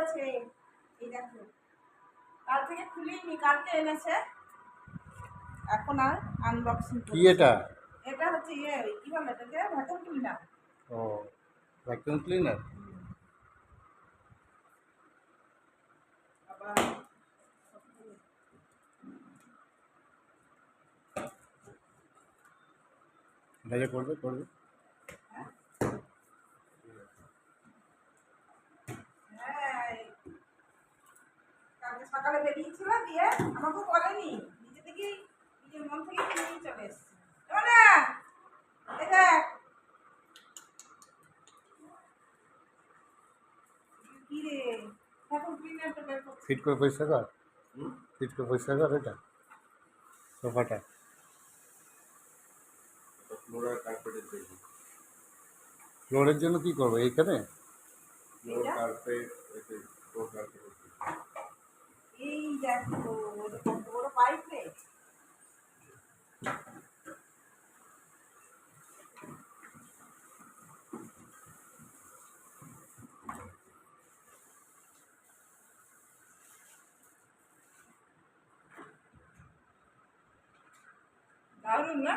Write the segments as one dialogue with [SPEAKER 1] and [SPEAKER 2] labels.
[SPEAKER 1] করেছে এই দেখো। কাল থেকে খুলিনি কালকে এনেছে। এখন আর আনবক্সিং
[SPEAKER 2] কি এটা?
[SPEAKER 1] এটা হচ্ছে ইয়ে কি বলে এটাকে? ক্লিনার
[SPEAKER 2] ও ভ্যাকুয়াম ক্লিনার করবে করবে
[SPEAKER 1] হ্যাঁ এই কালকে সকালে বেরিয়েছিল দিয়ে আমাকে বলেনি। নিজে থেকেই নিজের মন থেকে কিনেই চলে এসছে। না
[SPEAKER 2] ফিট করে পরিষ্কার কর। ফিট করে পরিষ্কার কর এটা। সোফাটা
[SPEAKER 3] ফ্লোরার কার্পেটের
[SPEAKER 2] ফ্লোরের জন্য কি করব? এইখানে?
[SPEAKER 3] ফ্লোর কার্পেট এতে ফ্লোর কার্পেট
[SPEAKER 1] এই ওরকম বড় পাইপ না?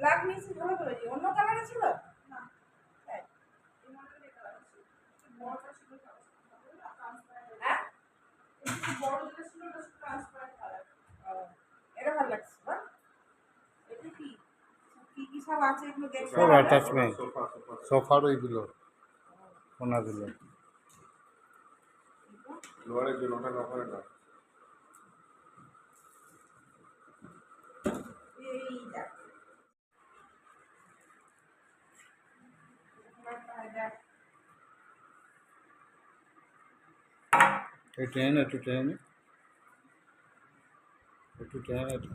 [SPEAKER 1] ব্ল্যাক মিক্সি ভালো করেছি। অন্য কালারে ছিল না তাই। এই মডেলের এই colour ছিল। বড়টা ছিল হ্যাঁ একটু বড় যেটা ছিল ওটা ট্রান্সপারেন্ট কালার এটা ভালো লাগছে বা এটা কি কি কি সব আছে এগুলো দেখতে
[SPEAKER 2] সব
[SPEAKER 1] হবে।
[SPEAKER 2] attachment
[SPEAKER 3] সোফা সোফা
[SPEAKER 2] সোফার ওইগুলো
[SPEAKER 3] জন্য ওটা না না?
[SPEAKER 1] এই দেখ দেখ
[SPEAKER 2] একটু টেনে নে, একটু টেনে নে। একটু টেনে নে, একটু।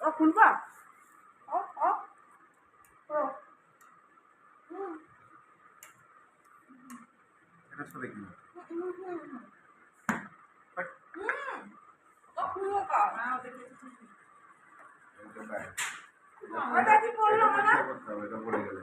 [SPEAKER 1] ও খুলবা
[SPEAKER 3] এটা কি
[SPEAKER 1] বলল মানে
[SPEAKER 3] এটা পড়ে গেলে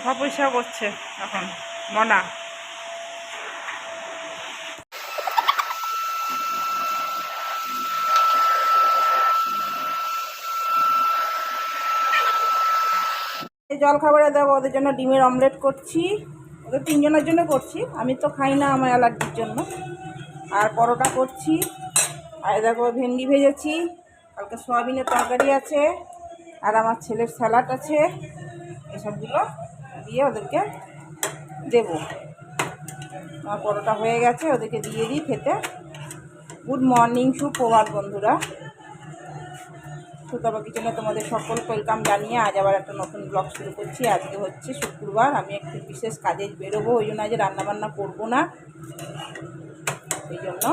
[SPEAKER 1] সোফা পয়সা করছে এখন, মনা। জল খাবারে দেবো, ওদের জন্য ডিমের অমলেট করছি। ওদের তিনজনের জন্য করছি, আমি তো খাই না আমার অ্যালার্জির জন্য। আর পরোটা করছি। আর দেখো ভেন্ডি ভেজেছি, কালকে সোয়াবিনের তরকারি আছে, আর আমার ছেলের স্যালাড আছে, এসবগুলো দিয়ে ওদেরকে দেবো। আমার পরোটা হয়ে গেছে, ওদেরকে দিয়ে দিই খেতে। গুড মর্নিং সুপ্রভাত বন্ধুরা। সুতবা কিচেনে তোমাদের সকল ওয়েলকাম জানিয়ে আজ আবার একটা নতুন ব্লগ শুরু করছি। আজকে হচ্ছে শুক্রবার, আমি একটু বিশেষ কাজে বেরোবো, ওই জন্য আজ রান্নাবান্না করব না। এই জন্য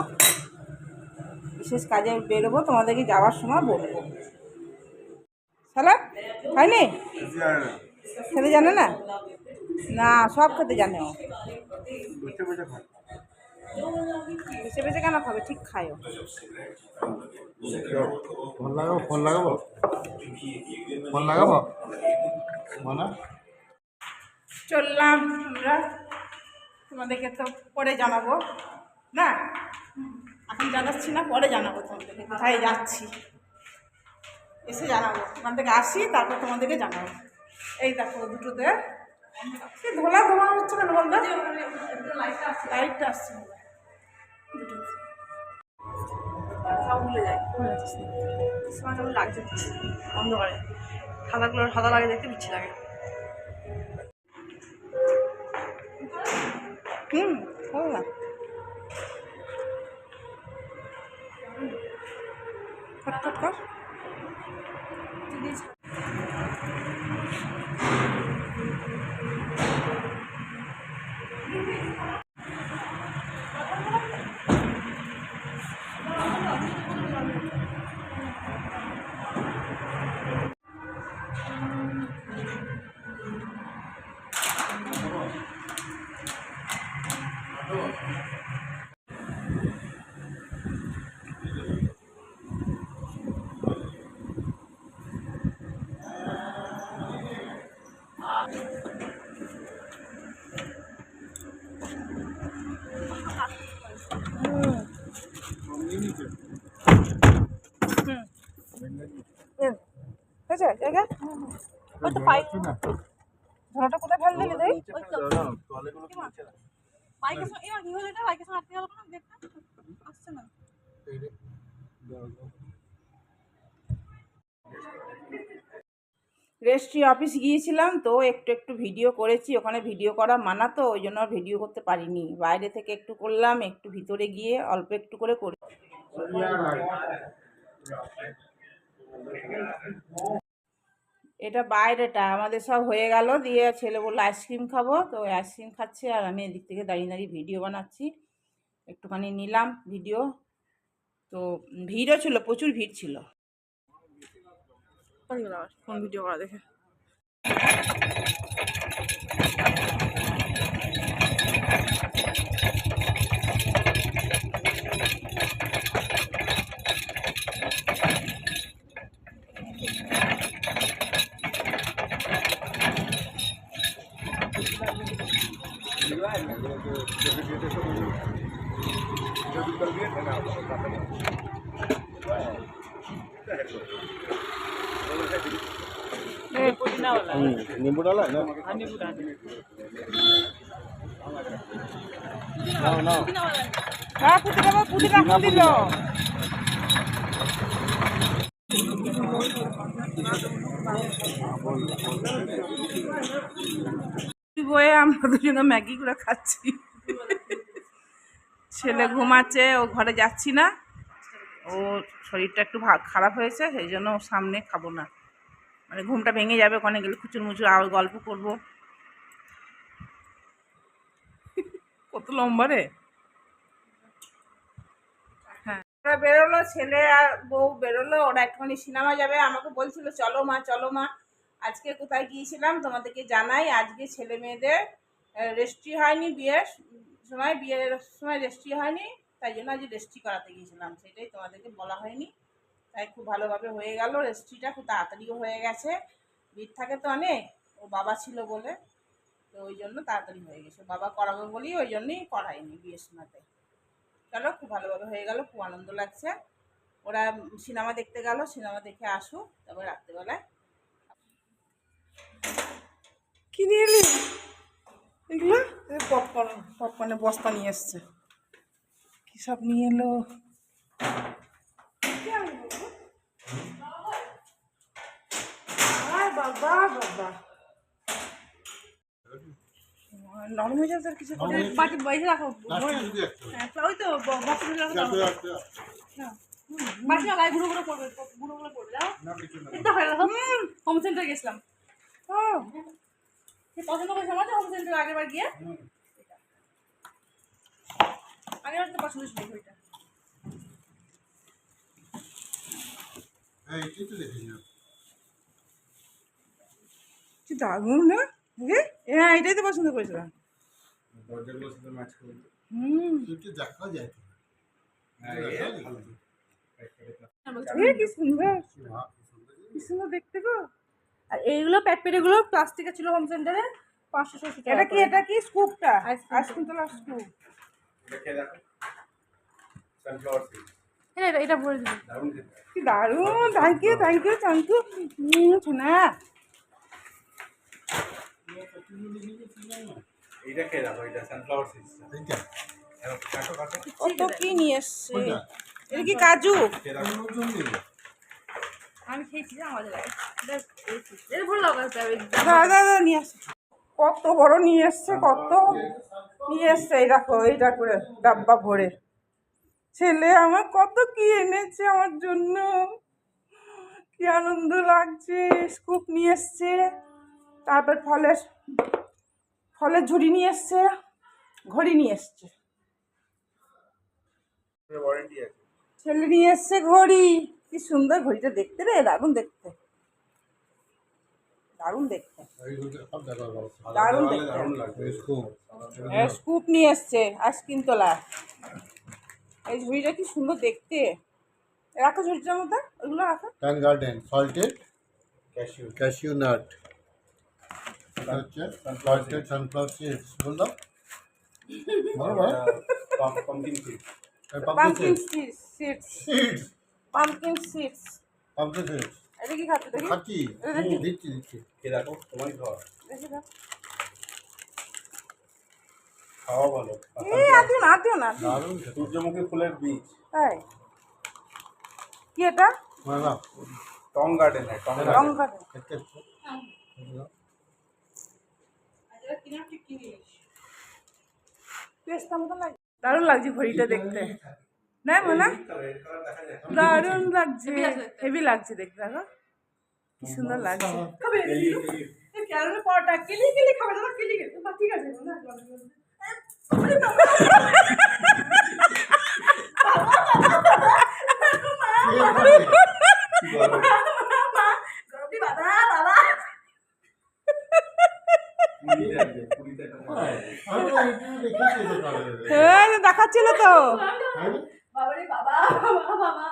[SPEAKER 1] বিশেষ কাজে বেরোবো, তোমাদেরকে যাওয়ার সময় বলব। স্যালাড হয়নি খেতে জানে না? না সব খেতে জানে ও। বেছে বেছে কেন খাবে? ঠিক খায়ও।
[SPEAKER 2] ফোন লাগাবো ফোন লাগাবো? ফোন লাগাবো?
[SPEAKER 1] চললাম আমরা। তোমাদেরকে তো পরে জানাব না? এখন জানাচ্ছি না পরে জানাব তোমাদেরকে। কোথায় যাচ্ছি? এসে জানাব। ওখান থেকে আসি তারপর তোমাদেরকে জানাব। এই দেখো দুটোতে। কি ধোলা ধোয়া হচ্ছে কেন বলতো? লাইটটা আসছে। সব ভুলে যায়।
[SPEAKER 4] সময় কেমন লাগছে অন্ধকারে। সাদাগুলো সাদা লাগে দেখতে লাগে।
[SPEAKER 1] হুম ফটফট কর। হয়েছে? জায়গা
[SPEAKER 4] ওই তো পাইপ
[SPEAKER 1] ধরাটা কোথায় ফেল দিলি তুই রেজিস্ট্রি অফিস গিয়েছিলাম তো, একটু একটু ভিডিও করেছি। ওখানে ভিডিও করা মানা তো, ওই জন্য ভিডিও করতে পারিনি। বাইরে থেকে একটু করলাম, একটু ভিতরে গিয়ে অল্প একটু করে করি এটা বাইরেটা, আমাদের সব হয়ে গেল, দিয়ে ছেলে বলল, আইসক্রিম খাব? তো আইসক্রিম খাচ্ছে, আর আমি এদিক থেকে দাঁড়িয়ে দাঁড়িয়ে ভিডিও বানাচ্ছি। একটুখানি নিলাম ভিডিও। তো ভিড়ও ছিল, প্রচুর ভিড় ছিল।
[SPEAKER 4] কোন ভিডিও করা দেখে।
[SPEAKER 2] নিম্বু ডালা না? নাও নাও।
[SPEAKER 1] হ্যাঁ দিল বয়ে আমরা দুজনে ম্যাগি করে খাচ্ছি। ছেলে ঘুমাচ্ছে ও ঘরে যাচ্ছি না। ও শরীরটা একটু খারাপ হয়েছে সেই জন্য ওর সামনে খাব না। মানে ঘুমটা ভেঙে যাবে ওখানে গেলে খুচুর মুচুর আবার গল্প করব। কত লম্বা রে। হ্যাঁ। ওরা বেরোলো ছেলে আর বউ বেরোলো ওরা একটুখানি সিনেমা যাবে। আমাকে বলছিল চলো মা চলো মা আজকে কোথায় গিয়েছিলাম তোমাদেরকে জানাই আজকে ছেলে মেয়েদের রেস্ট্রি হয়নি বিয়ের। সময় বিয়ের সময় রেস্ট্রি হয়নি, তাই জন্য আজ রেস্ট্রি করাতে গিয়েছিলাম, সেটাই তোমাদেরকে বলা হয়নি। তাই খুব ভালোভাবে হয়ে গেল রেস্ট্রিটা খুব তাড়াতাড়িও হয়ে গেছে। ভিড় থাকে তো অনেক, ও বাবা ছিল বলে, তো ওই জন্য তাড়াতাড়ি হয়ে গেছে। বাবা করাবে বলেই ওই জন্যই করায়নি বিয়ের সময়তে। চলো, খুব ভালোভাবে হয়ে গেল, খুব আনন্দ লাগছে। ওরা সিনেমা দেখতে গেল, সিনেমা দেখে আসুক, তারপর রাত্রেবেলায়। কি নিয়ে এলি? এগুলো? পপকর্ন পপকর্নের বস্তা নিয়ে এসছে। কী সব নিয়ে এলো? বাবা? বাবা। নরম হয়ে যাবে কিছু
[SPEAKER 4] বাটি বাইরে রাখো। হ্যাঁ, ওই তো রাখো বাটি গুঁড়ো গুঁড়ো করবে গুঁড়ো করবে সেন্টার গেছিলাম।
[SPEAKER 1] ও,
[SPEAKER 4] পছন্দ করেছে আমার হোম সেন্টার আগের বার গিয়ে। আগের বার তো পছন্দ ছিল ওইটা।
[SPEAKER 2] কি
[SPEAKER 1] দারুণ না। হ্যাঁ এটাই তো পছন্দ করেছিলাম। হুম।
[SPEAKER 2] দেখা যায়।
[SPEAKER 3] হ্যাঁ,
[SPEAKER 1] কি সুন্দর
[SPEAKER 2] বাহ, কি সুন্দর। জিনিস।
[SPEAKER 1] কি সুন্দর দেখতে গো।
[SPEAKER 4] আর এইগুলো প্যাটপেটেগুলো প্লাস্টিকের ছিল হোম সেন্টারে পাঁচশো ছশো
[SPEAKER 1] এটা কি এটা কি স্কুপটা আইসক্রিম তোলার স্কুপ
[SPEAKER 4] হ্যাঁ এটা এটা ভরে দিবি।
[SPEAKER 3] দারুণ।
[SPEAKER 1] কি দারুণ thank you thank you thank you শোনা
[SPEAKER 3] এইটা খেয়ে দেখো, এটা sunflower seeds
[SPEAKER 2] এইটা?
[SPEAKER 3] এরকম কাটো কাটো,
[SPEAKER 1] কত কি নিয়ে এসছে? এটা কি কাজু।
[SPEAKER 4] আমি খেয়েছি না আমাদের
[SPEAKER 1] আসছে কত বড় নিয়ে এসছে কত? নিয়ে এসছে এই দেখো এইটা করে ডাব্বা ভরে। ছেলে আমার কত কি এনেছে আমার জন্য। কি আনন্দ লাগছে। স্কুপ নিয়ে এসছে তারপর ফলের ফলের ঝুড়ি নিয়ে এসছে ঘড়ি নিয়ে এসছে। ছেলে নিয়ে এসছে ঘড়ি। কি সুন্দর ঘড়িটা দেখতে রে দারুণ দেখতে। দারুণ দেখতে। দারুণ দেখতে।
[SPEAKER 2] স্কুপ।
[SPEAKER 1] স্কুপ নিয়ে এসছে আইসক্রিম তোলা। এই ঝুড়িটা কি সুন্দর দেখতে। রাখো ঝুড়িটার মধ্যে ওইগুলো রাখো।
[SPEAKER 2] Tong Garden salted
[SPEAKER 3] cashew
[SPEAKER 2] cashew nut হচ্ছে সল্টেড সানফ্লাওয়ার সিডস বললাম বলো বলো।
[SPEAKER 3] Pumpkin seed
[SPEAKER 1] pumpkin seeds
[SPEAKER 2] seeds
[SPEAKER 1] pumpkin seeds
[SPEAKER 2] pumpkin seeds
[SPEAKER 1] এটা কি খাচ্ছ? দেখি
[SPEAKER 2] খাচ্ছি দিচ্ছি দিচ্ছি।
[SPEAKER 3] খেয়ে দেখো তোমারই খাওয়া।
[SPEAKER 1] দেখি দাও।
[SPEAKER 3] খাওয়া ভালো।
[SPEAKER 1] এই আদিও না আদিও না
[SPEAKER 2] দারুণ
[SPEAKER 3] সূর্যমুখী ফুলের বীজ।
[SPEAKER 1] তাই কি এটা?
[SPEAKER 3] টং গার্ডেন হয় টং গার্ডেন।
[SPEAKER 1] মতো লাগে দারুণ লাগছে ঘড়িটা দেখতে। না মনে দারুণ লাগছে হেভি লাগছে দেখতে। দেখো। কি সুন্দর লাগছে।
[SPEAKER 4] ক্যারমের পরোটা কেলি কেলি খাবে দাদা কেলি কেলি বা ঠিক আছে না গরমটি বাবা বাবা
[SPEAKER 2] আমি তো একটু দেখেছি তো কালকে।
[SPEAKER 1] হ্যাঁ দেখাচ্ছিল তো
[SPEAKER 2] হ্যাঁ?
[SPEAKER 4] বাবারে বাবা বাবা বাবা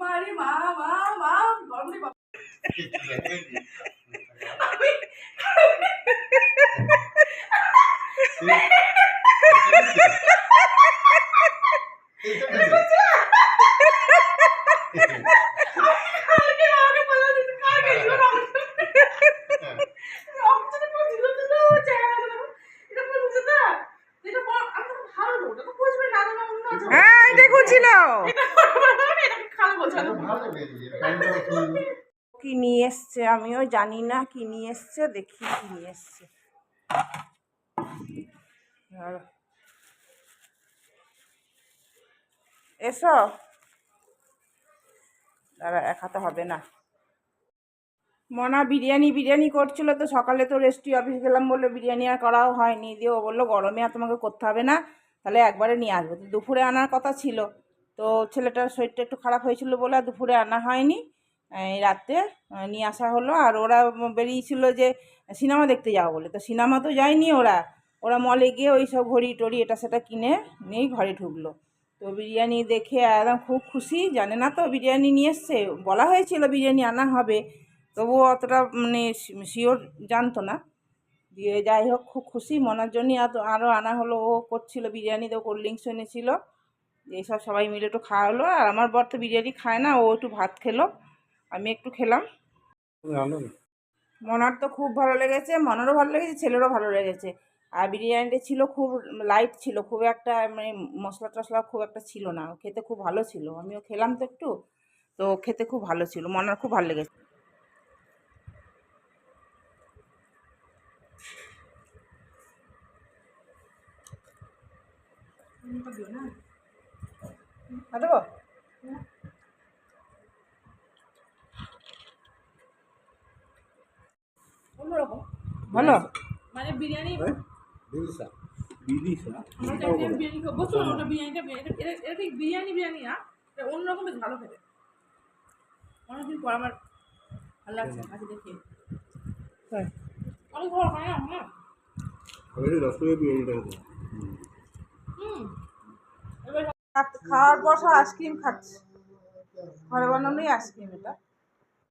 [SPEAKER 4] মারে মা মা মা গরমটি বাবা কালকে আমাকে বলল যে তুই কালকে দিও না রক্তটা পুরো দিল দিল চেহারা এটা পুরো বুঝে না এটা পর আমি তো ভালো লোক এটা তো বুঝবে না না অন্য আছে
[SPEAKER 1] হ্যাঁ এটাই খুঁজছিল
[SPEAKER 4] এটা খারাপ বলছে
[SPEAKER 2] এটা ভালো লেগেছে। প্যান্টটাও সুন্দর।
[SPEAKER 1] কি নিয়ে এসছে আমিও জানি না কি নিয়ে এসছে, দেখি কি নিয়ে এসছে আর এসো। দাঁড়া, এক হাতে হবে না। মনা বিরিয়ানি বিরিয়ানি করছিল তো সকালে তো রেস্টি অফিস গেলাম বলল, বিরিয়ানি আর করাও হয়নি। দিয়ে ও বলল, গরমে আর তোমাকে করতে হবে না, তাহলে একবারে নিয়ে আসব। তো দুপুরে আনার কথা ছিল। তো ছেলেটার শরীরটা একটু খারাপ হয়েছিল বলে আর দুপুরে আনা হয়নি। এই রাতে নিয়ে আসা হলো। আর ওরা বেরিয়েছিল যে, সিনেমা দেখতে যাও বলে। তো সিনেমা তো যায়নি ওরা। ওরা মলে গিয়ে ওই সব ঘড়ি টড়ি এটা সেটা কিনে, নিয়েই ঘরে ঢুকলো। তো বিরিয়ানি দেখে একদম খুব খুশি। জানে না তো বিরিয়ানি নিয়ে এসছে। বলা হয়েছিল বিরিয়ানি আনা হবে। তবুও অতটা মানে শিওর জানতো না। দিয়ে যাই হোক খুব খুশি। মনার জন্যই আরও আনা হলো। ও করছিল বিরিয়ানি তো কোল্ড ড্রিঙ্কস এনেছিল। এইসব সবাই মিলে একটু খাওয়া হলো আর আমার বর তো বিরিয়ানি খায় না ও একটু ভাত খেলো। আমি একটু খেলাম। মনার তো খুব ভালো লেগেছে। মনারও ভালো লেগেছে ছেলেরও ভালো লেগেছে। আর বিরিয়ানিটা ছিল খুব লাইট ছিল খুব একটা মানে মশলা টশলা খুব একটা ছিল না। খেতে খুব ভালো ছিল। আমিও খেলাম তো একটু তো খেতে খুব ভালো ছিল। মনার খুব ভালো লেগেছে। আর দেবো
[SPEAKER 4] অন্যরকম।
[SPEAKER 1] ভালো।
[SPEAKER 4] মানে বিরিয়ানি বিরিয়ানি খাব। ওটা বিরিয়ানিটা এটা- এটা ঠিক বিরিয়ানি বিরিয়ানি না এটা ভালো খেতে। অনেকদিন পর আমার ভালো লাগছে আজকে দেখি।
[SPEAKER 1] তাই।
[SPEAKER 4] অনেক ভালো হয় না আমার
[SPEAKER 3] বিরিয়ানিটা
[SPEAKER 4] হুম।
[SPEAKER 2] খাওয়ার পর সব আইসক্রিম খাচ্ছে। ঘরে বানানোই আইসক্রিম এটা।